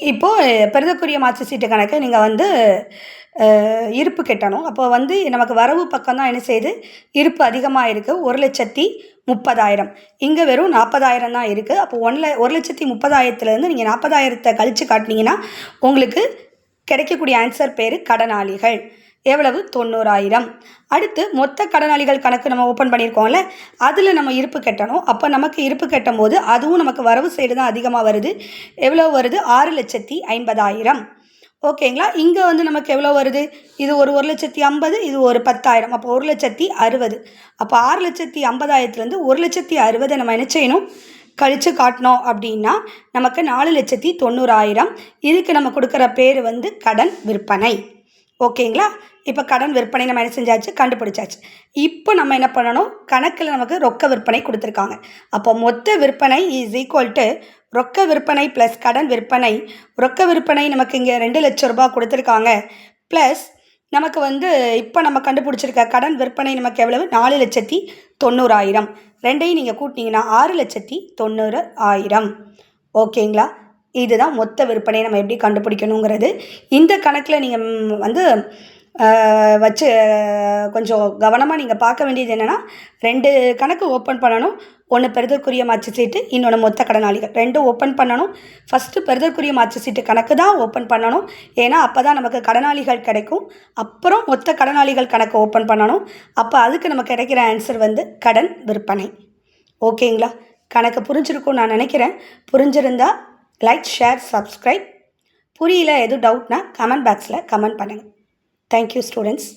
இப்போது பெறுதற்குரிய மாற்று சீட்டு கணக்கை நீங்கள் வந்து இருப்பு கட்டணும். அப்போ வந்து நமக்கு வரவு பக்கம் தான் என்ன செய்யுது? இருப்பு அதிகமாக இருக்குது ஒரு லட்சத்தி முப்பதாயிரம். இங்கே வெறும் நாற்பதாயிரம் தான் இருக்குது அப்போ ஒன்ல ஒரு லட்சத்தி முப்பதாயிரத்துலேருந்து நீங்கள் நாற்பதாயிரத்தை கழித்து காட்டினீங்கன்னா உங்களுக்கு கிடைக்கக்கூடிய ஆன்சர் பேர் கடனாளிகள். எவ்வளவு? தொண்ணூறாயிரம். அடுத்து மொத்த கடனாளிகள் கணக்கு நம்ம ஓப்பன் பண்ணியிருக்கோம்ல அதில் நம்ம இருப்பு கட்டணும். அப்போ நமக்கு இருப்பு கட்டும் போது அதுவும் நமக்கு வரவு சைடு தான் அதிகமாக வருது. எவ்வளோ வருது? ஆறு லட்சத்தி ஐம்பதாயிரம். ஓகேங்களா? இங்கே வந்து நமக்கு எவ்வளோ வருது? இது ஒரு ஒரு லட்சத்தி ஐம்பது இது ஒரு பத்தாயிரம். அப்போ ஒரு லட்சத்தி அறுபது. அப்போ ஆறு லட்சத்தி ஐம்பதாயிரத்துலேருந்து ஒரு லட்சத்தி அறுபதை நம்ம என்ன செய்யணும்? கழித்து காட்டினோம் அப்படின்னா நமக்கு நாலு லட்சத்தி தொண்ணூறாயிரம். இதுக்கு நம்ம கொடுக்குற பேர் வந்து கடன் விற்பனை. ஓகேங்களா? இப்போ கடன் விற்பனை நம்ம என்ன செஞ்சாச்சு? கண்டுபிடிச்சாச்சு. இப்போ நம்ம என்ன பண்ணணும்? கணக்கில் நமக்கு ரொக்க விற்பனை கொடுத்துருக்காங்க. அப்போ மொத்த விற்பனை இஸ் ஈக்குவல் டு ரொக்க விற்பனை ப்ளஸ் கடன் விற்பனை. ரொக்க விற்பனை நமக்கு இங்கே ரெண்டு லட்ச ரூபாய் கொடுத்துருக்காங்க. ப்ளஸ் நமக்கு வந்து இப்போ நம்ம கண்டுபிடிச்சிருக்க கடன் விற்பனை நமக்கு எவ்வளவு? நாலு லட்சத்தி தொண்ணூறாயிரம். ரெண்டையும் நீங்கள் கூட்டினீங்கன்னா ஆறு லட்சத்தி தொண்ணூறு ஆயிரம் ஓகேங்களா? இதுதான் மொத்த விற்பனையை நம்ம எப்படி கண்டுபிடிக்கணுங்கிறது. இந்த கணக்கில் நீங்கள் வந்து வச்சு கொஞ்சம் கவனமாக நீங்கள் பார்க்க வேண்டியது என்னென்னா ரெண்டு கணக்கு ஓப்பன் பண்ணணும். ஒன்று பெறுதற்குரிய மாற்று சீட்டு இன்னொன்று மொத்த கடனாளிகள். ரெண்டும் ஓப்பன் பண்ணணும். ஃபஸ்ட்டு பெறுதற்குரிய மாற்று சீட்டு கணக்கு தான் ஓப்பன் பண்ணணும். ஏன்னா அப்போ தான் நமக்கு கடனாளிகள் கிடைக்கும். அப்புறம் மொத்த கடனாளிகள் கணக்கு ஓப்பன் பண்ணணும். அப்போ அதுக்கு நமக்கு கிடைக்கிற ஆன்சர் வந்து கடன் விற்பனை. ஓகேங்களா? கணக்கு புரிஞ்சிருக்கும் நான் நினைக்கிறேன். புரிஞ்சிருந்தா லைக் ஷேர் சப்ஸ்கிரைப் புரியல எதுவும் டவுட்னா கமெண்ட் பாக்ஸில் கமெண்ட் பண்ணுங்கள் தேங்க்யூ ஸ்டூடெண்ட்ஸ்